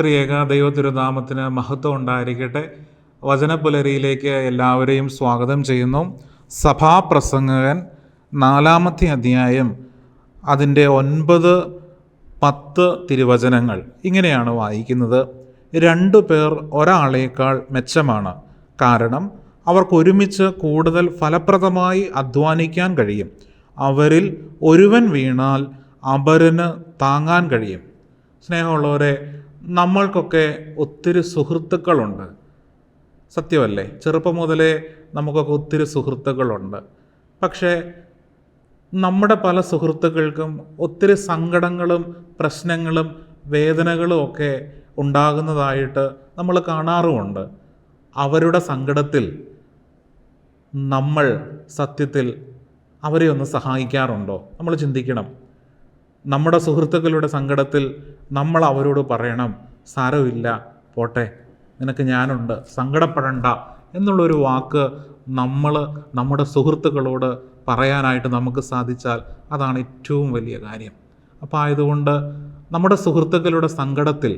ത്രിയേക ദൈവതിരുനാമത്തിന് മഹത്വം ഉണ്ടായിരിക്കട്ടെ. വചനപുലരിയിലേക്ക് എല്ലാവരെയും സ്വാഗതം ചെയ്യുന്നു. സഭാപ്രസംഗകൻ നാലാമത്തെ അധ്യായം അതിന്റെ ഒൻപത് പത്ത് തിരുവചനങ്ങൾ. ഇങ്ങനെയാണ് വായിക്കുന്നത്. രണ്ടു പേർ ഒരാളേക്കാൾ മെച്ചമാണ്. കാരണം അവർക്കൊരുമിച്ച് കൂടുതൽ ഫലപ്രദമായി അധ്വാനിക്കാൻ കഴിയും. അവരിൽ ഒരുവൻ വീണാൽ അപരന് താങ്ങാൻ കഴിയും. സ്നേഹമുള്ളവരെ നമ്മൾക്കൊക്കെ ഒത്തിരി സുഹൃത്തുക്കളുണ്ട്. സത്യമല്ലേ? ചെറുപ്പം മുതലേ നമുക്കൊക്കെ ഒത്തിരി സുഹൃത്തുക്കളുണ്ട്. പക്ഷേ നമ്മുടെ പല സുഹൃത്തുക്കൾക്കും ഒത്തിരി സങ്കടങ്ങളും പ്രശ്നങ്ങളും വേദനകളും ഒക്കെ ഉണ്ടാകുന്നതായിട്ട് നമ്മൾ കാണാറുമുണ്ട്. അവരുടെ സങ്കടത്തിൽ നമ്മൾ സത്യത്തിൽ അവരെ ഒന്ന് സഹായിക്കാറുണ്ടോ? നമ്മൾ ചിന്തിക്കണം. നമ്മുടെ സുഹൃത്തുക്കളുടെ സങ്കടത്തിൽ നമ്മൾ അവരോട് പറയണം സാരമില്ല പോട്ടെ നിനക്ക് ഞാനുണ്ട് സങ്കടപ്പെടണ്ട എന്നുള്ളൊരു വാക്ക് നമ്മൾ നമ്മുടെ സുഹൃത്തുക്കളോട് പറയാനായിട്ട് നമുക്ക് സാധിച്ചാൽ അതാണ് ഏറ്റവും വലിയ കാര്യം. അപ്പോൾ ആയതുകൊണ്ട് നമ്മുടെ സുഹൃത്തുക്കളുടെ സങ്കടത്തിൽ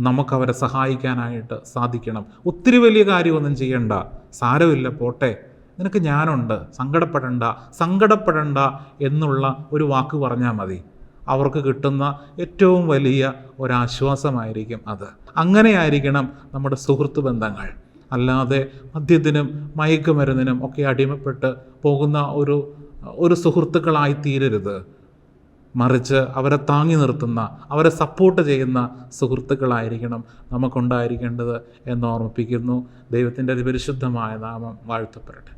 നമുക്കവരെ സഹായിക്കാനായിട്ട് സാധിക്കണം. ഒത്തിരി വലിയ കാര്യമൊന്നും ചെയ്യണ്ട. സാരമില്ല പോട്ടെ നിനക്ക് ഞാനുണ്ട്. സങ്കടപ്പെടണ്ട സങ്കടപ്പെടണ്ട എന്നുള്ള ഒരു വാക്ക് പറഞ്ഞാൽ മതി. അവർക്ക് കിട്ടുന്ന ഏറ്റവും വലിയ ഒരാശ്വാസമായിരിക്കും അത്. അങ്ങനെയായിരിക്കണം നമ്മുടെ സുഹൃത്ത് ബന്ധങ്ങൾ. അല്ലാതെ മദ്യത്തിനും മയക്കുമരുന്നിനും ഒക്കെ അടിമപ്പെട്ട് പോകുന്ന ഒരു ഒരു സുഹൃത്തുക്കളായി തീരരുത്. മറിച്ച് അവരെ താങ്ങി നിർത്തുന്ന അവരെ സപ്പോർട്ട് ചെയ്യുന്ന സുഹൃത്തുക്കളായിരിക്കണം നമുക്കുണ്ടായിരിക്കേണ്ടത് എന്ന് ഓർമ്മിപ്പിക്കുന്നു. ദൈവത്തിന്റെ അതിപരിശുദ്ധമായ നാമം വാഴ്ത്തപ്പെടട്ടെ.